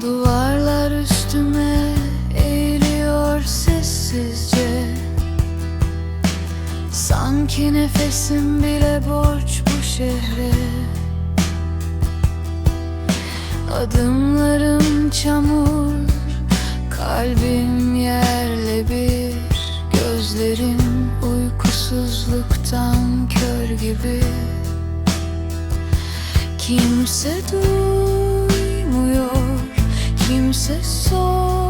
Duvarlar üstüme eğiliyor sessizce. Sanki nefesim bile borç bu şehre. Adımlarım çamur Kalbim yerle bir. Gözlerim uykusuzluktan kör gibi. Kimse duymuyor Kimse sormuyor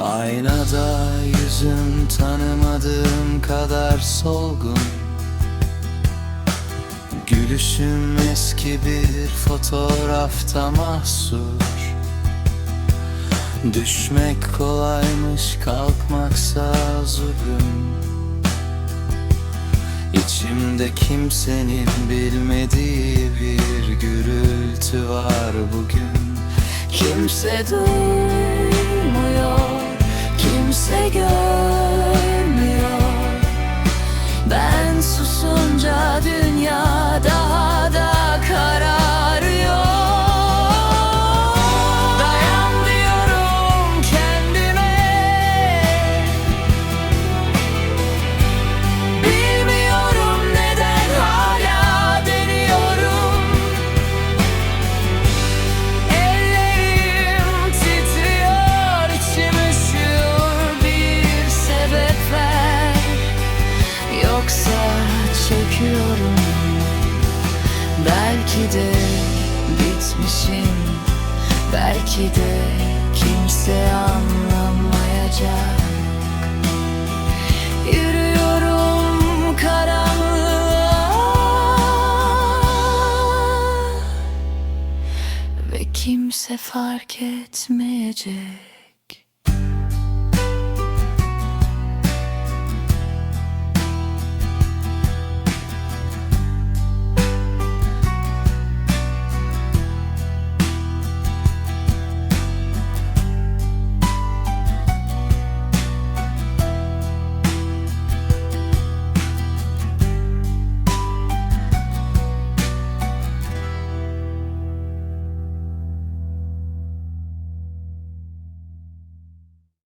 Aynada yüzüm tanımadığım kadar solgun. Gülüşüm eski bir fotoğrafta mahsur. Düşmek kolaymış kalkmaksa zulüm. İçimde kimsenin bilmediği bir gürültü var bugün. Kimse duymuyor, Belki de bitmişim. Belki de kimse anlamayacak. Yürüyorum karanlığa. Ve kimse fark etmeyecek